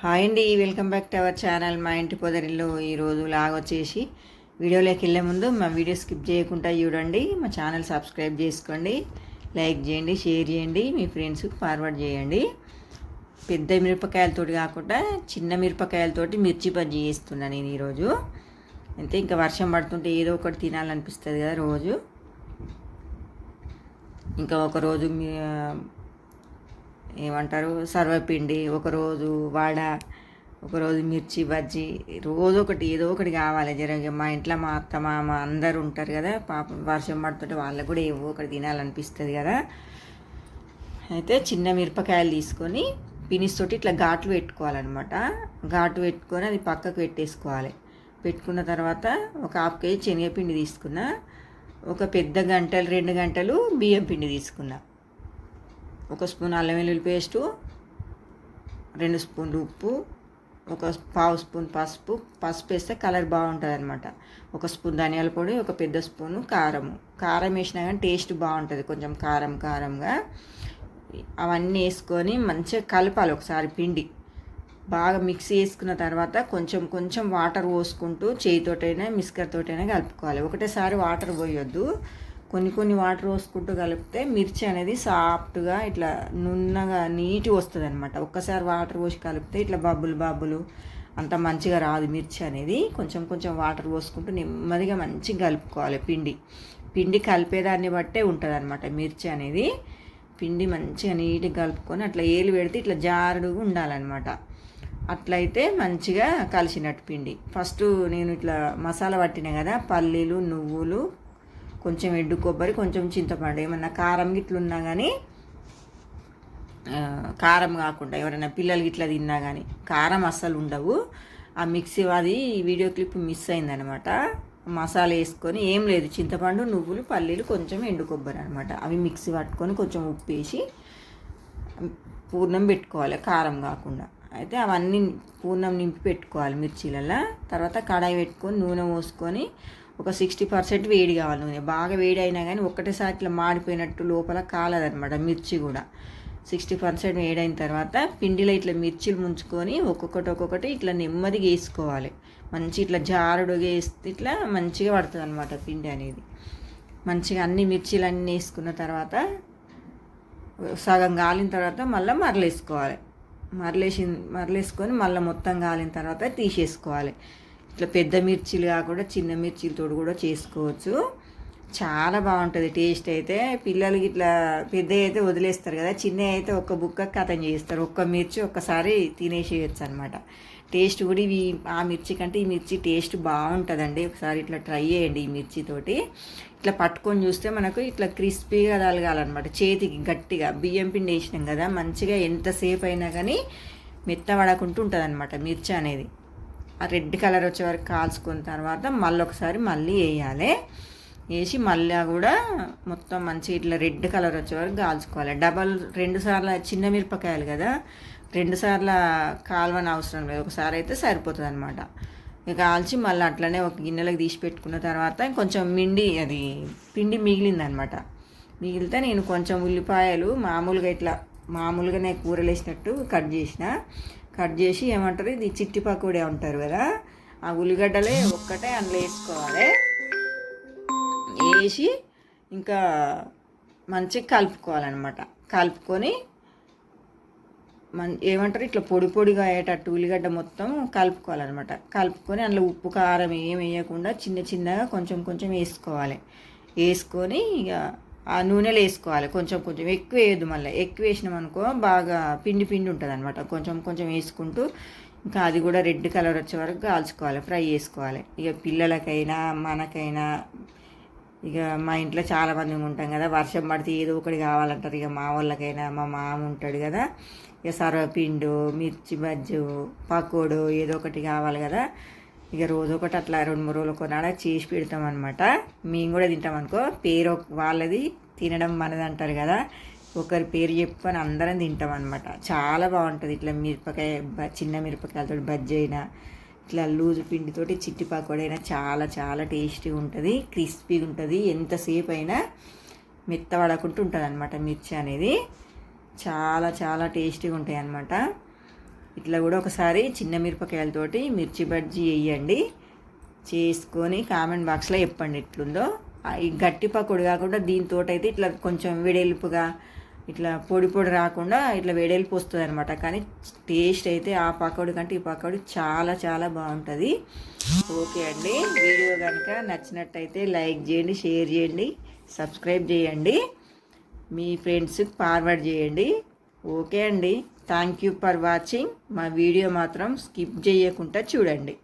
Hi అండి welcome back to our channel. మా ఇంటి పొదరిలో ఈరోజు లాగ్ వచ్చేసి వీడియోలోకి వెళ్ళే ముందు మా వీడియో స్కిప్ చేయకుండా చూడండి మా ఛానల్ సబ్స్క్రైబ్ చేసుకోండి లైక్ చేయండి షేర్ చేయండి మీ ఫ్రెండ్స్కి ఫార్వర్డ్ చేయండి. పెద్ద మిరపకాయలతోటి కాకుండా చిన్న మిరపకాయలతోటి మిర్చి బజ్జీ చేస్తున్నా నేను ఈరోజు. అంతే ఇంకా వర్షం పడుతుంటే ఏదో ఒకటి తినాలనిపిస్తుంది కదా రోజు. ఇంకా ఒకరోజు ఏమంటారు సర్వపిండి ఒకరోజు వడ ఒకరోజు మిర్చి బజ్జీ రోజు ఒకటి ఏదో ఒకటి కావాలి. జరగ మా ఇంట్లో మా అత్త మామ అందరు ఉంటారు కదా పాపం వర్షం పడుతుంటే వాళ్ళకు కూడా ఏవో ఒకటి తినాలనిపిస్తుంది కదా. అయితే చిన్న మిరపకాయలు తీసుకొని పినిస్తోటి ఇట్లా ఘాట్లు పెట్టుకోవాలన్నమాట. ఘాటు పెట్టుకొని అది పక్కకు పెట్టేసుకోవాలి. పెట్టుకున్న తర్వాత ఒక హాఫ్ కేజీ శనగపిండి తీసుకున్నా ఒక పెద్ద గంటలు రెండు గంటలు బియ్యం పిండి తీసుకున్నా. ఒక స్పూన్ అల్లం వెల్లుల్లి పేస్టు రెండు స్పూన్లు ఉప్పు ఒక పావు స్పూన్ పసుపు. పసుపు వేస్తే కలర్ బాగుంటుంది అనమాట ఒక స్పూన్ ధనియాల పొడి ఒక పెద్ద స్పూను కారము. కారం వేసినా కానీ టేస్ట్ బాగుంటుంది. కొంచెం కారం కారంగా. అవన్నీ వేసుకొని మంచిగా కలపాలి ఒకసారి పిండి. బాగా మిక్స్ చేసుకున్న తర్వాత కొంచెం కొంచెం వాటర్ పోసుకుంటూ చేయితోటైనా మిస్కర్తోటైనా కలుపుకోవాలి. ఒకటేసారి వాటర్ పోయొద్దు. కొన్ని కొన్ని వాటర్ పోసుకుంటూ కలిపితే మిర్చి అనేది సాఫ్ట్గా ఇట్లా నున్నగా నీట్గా వస్తుంది అనమాట ఒక్కసారి వాటర్ పోసి కలిపితే ఇట్లా బబ్బులు బబ్బులు అంత మంచిగా రాదు మిర్చి అనేది. కొంచెం కొంచెం వాటర్ పోసుకుంటూ నెమ్మదిగా మంచిగా కలుపుకోవాలి పిండి. పిండి కలిపేదాన్ని బట్టే ఉంటుంది అనమాట మిర్చి అనేది. పిండి మంచిగా నీట్గా కలుపుకొని అట్లా ఏలు పెడితే ఇట్లా జారుడుగా ఉండాలన్నమాట. అట్లయితే మంచిగా కలిసినట్టు పిండి. ఫస్ట్ నేను ఇట్లా మసాలా పట్టిన కదా పల్లీలు నువ్వులు కొంచెం ఎండు కొబ్బరి కొంచెం చింతపండు. ఏమన్నా కారం గిట్లు ఉన్నా కానీ కారం కాకుండా ఎవరైనా పిల్లలు గిట్లా తిన్నా కానీ కారం అస్సలు ఉండవు. ఆ మిక్సీ అది వీడియో క్లిప్ మిస్ అయిందనమాట. మసాలా వేసుకొని ఏం లేదు. చింతపండు నువ్వులు పల్లీలు కొంచెం ఎండు కొబ్బరి అనమాట. అవి మిక్సీ పట్టుకొని కొంచెం ఉప్పు వేసి పూర్ణం పెట్టుకోవాలి కారం కాకుండా. అయితే అవన్నీ పూర్ణం నింపి పెట్టుకోవాలి మిర్చీలలో తర్వాత కడాయి పెట్టుకొని నూనె పోసుకొని ఒక సిక్స్టీ పర్సెంట్ వేడి కావాలి. నూనె బాగా వేడి అయినా కానీ ఒక్కటేసారి ఇట్లా మాడిపోయినట్టు లోపల కాలదనమాట మిర్చి కూడా. సిక్స్టీ పర్సెంట్ వేడైన తర్వాత పిండిలో ఇట్లా మిర్చిలు ముంచుకొని ఒక్కొక్కటి ఒక్కొక్కటి ఇట్లా నెమ్మదిగా వేసుకోవాలి. మంచి ఇట్లా జారుడుగా వేస్తే ఇట్లా మంచిగా పడుతుంది అనమాట పిండి అనేది. మంచిగా అన్ని మిర్చీలు అన్నీ వేసుకున్న తర్వాత సగం కాలిన తర్వాత మళ్ళీ మరలేసుకోవాలి. మరలేసి మరలేసుకొని మళ్ళీ మొత్తం కాలిన తర్వాత తీసేసుకోవాలి. ఇట్లా పెద్ద మిర్చీలు కాకుండా చిన్న మిర్చీలతో కూడా చేసుకోవచ్చు. చాలా బాగుంటుంది టేస్ట్ అయితే. పిల్లలు ఇట్లా పెద్ద అయితే వదిలేస్తారు కదా చిన్న అయితే ఒక్క బుక్క కథం చేస్తారు. ఒక్క మిర్చి ఒక్కసారి తినేసేయచ్చు అనమాట టేస్ట్ కూడా ఇవి ఆ మిర్చి కంటే ఈ మిర్చి టేస్ట్ బాగుంటుందండి. ఒకసారి ఇట్లా ట్రై చేయండి ఈ మిర్చితోటి. ఇట్లా పట్టుకొని చూస్తే మనకు ఇట్లా క్రిస్పీగా తలగాలన్నమాట చేతికి గట్టిగా బియ్యం పిండి వేసినాం కదా మంచిగా ఎంతసేపు అయినా కానీ మెత్తబడకుంటూ ఉంటుంది అనమాట మిర్చి అనేది. రెడ్ కలర్ వచ్చే వరకు కాల్చుకున్న తర్వాత మళ్ళీ ఒకసారి మళ్ళీ వేయాలి. వేసి మళ్ళీ కూడా మొత్తం మంచి ఇట్లా రెడ్ కలర్ వచ్చే వరకు కాల్చుకోవాలి. డబల్ రెండు సార్లు చిన్న మిరపకాయలు కదా రెండు సార్లు కాల్వని అవసరం లేదు. ఒకసారి అయితే సరిపోతుంది అనమాట ఇక కాల్చి మళ్ళీ అట్లనే ఒక గిన్నెలకు తీసి పెట్టుకున్న తర్వాత కొంచెం మిండి అది పిండి మిగిలిందనమాట మిగిలితే నేను కొంచెం ఉల్లిపాయలు మామూలుగా ఇట్లా మామూలుగానే కూరలు వేసినట్టు కట్ చేసిన. కట్ చేసి ఏమంటారు? ఇది చిట్టి పకోడే ఉంటారు కదా? ఆ ఉల్లిగడ్డలే ఒక్కటే అందులో వేసుకోవాలి. వేసి ఇంకా మంచిగా కలుపుకోవాలన్నమాట. కలుపుకొని మన్ ఏమంటారు? ఇట్లా పొడి పొడిగా అయ్యేటట్టు ఉల్లిగడ్డ మొత్తం కలుపుకోవాలన్నమాట. కలుపుకొని అందులో ఉప్పు కారం ఏం వేయకుండా చిన్న చిన్నగా కొంచెం కొంచెం వేసుకోవాలి. వేసుకొని ఇక ఆ నూనెలో వేసుకోవాలి. కొంచెం కొంచెం ఎక్కువ వేయద్దు మళ్ళీ. ఎక్కువ వేసినాం అనుకో బాగా పిండి పిండి ఉంటుంది అనమాట కొంచెం కొంచెం వేసుకుంటూ ఇంకా అది కూడా రెడ్ కలర్ వచ్చే వరకు కాల్చుకోవాలి. ఫ్రై చేసుకోవాలి. ఇక పిల్లలకైనా మనకైనా ఇక మా ఇంట్లో చాలామంది ఉంటాం కదా వర్షం పడితే ఏదో ఒకటి కావాలంటారు. ఇక మా వాళ్ళకైనా మా మామ ఉంటాడు కదా ఇక సర్వపిండు మిర్చి బజ్జు పకోడు ఏదో ఒకటి కావాలి కదా. ఇక రోజు ఒకటి అట్లా రెండు మూడు రోజులు కొనాడ చేసి పెడతాం అనమాట మేము కూడా తింటాం అనుకో. పేరు వాళ్ళది తినడం మనది అంటారు కదా. ఒకరి పేరు చెప్పుకొని అందరం తింటాం అనమాట చాలా బాగుంటుంది. ఇట్లా మిరపకాయ చిన్న మిరపకాయలతో బజ్జీ అయినా ఇట్లా లూజు పిండితోటి చిట్టి పకోడైనా చాలా చాలా టేస్టీగా ఉంటుంది. క్రిస్పీగా ఉంటుంది. ఎంతసేపు అయినా మెత్తబడకుండా ఉంటుంది ఉంటుంది అనమాట మిర్చి అనేది. చాలా చాలా టేస్టీగా ఉంటాయి అనమాట ఇట్లా కూడా ఒకసారి చిన్న మిరపకాయలతోటి మిర్చి బజ్జీ వేయండి. చేసుకొని కామెంట్ బాక్స్లో చెప్పండి ఎట్లుందో. ఈ గట్టి పకోడి కాకుండా దీంతో అయితే ఇట్లా కొంచెం వెడల్పుగా ఇట్లా పొడి పొడి రాకుండా ఇట్లా వెడల్పు వస్తుంది అనమాట కానీ టేస్ట్ అయితే ఆ పకోడి కంటే ఈ పకోడి చాలా చాలా బాగుంటుంది. ఓకే అండి. వీడియో కనుక నచ్చినట్టయితే లైక్ చేయండి షేర్ చేయండి సబ్స్క్రైబ్ చేయండి. మీ ఫ్రెండ్స్కి ఫార్వర్డ్ చేయండి. ఓకే అండి. థ్యాంక్ యూ ఫర్ వాచింగ్ మా వీడియో మాత్రం స్కిప్ చేయకుండా చూడండి.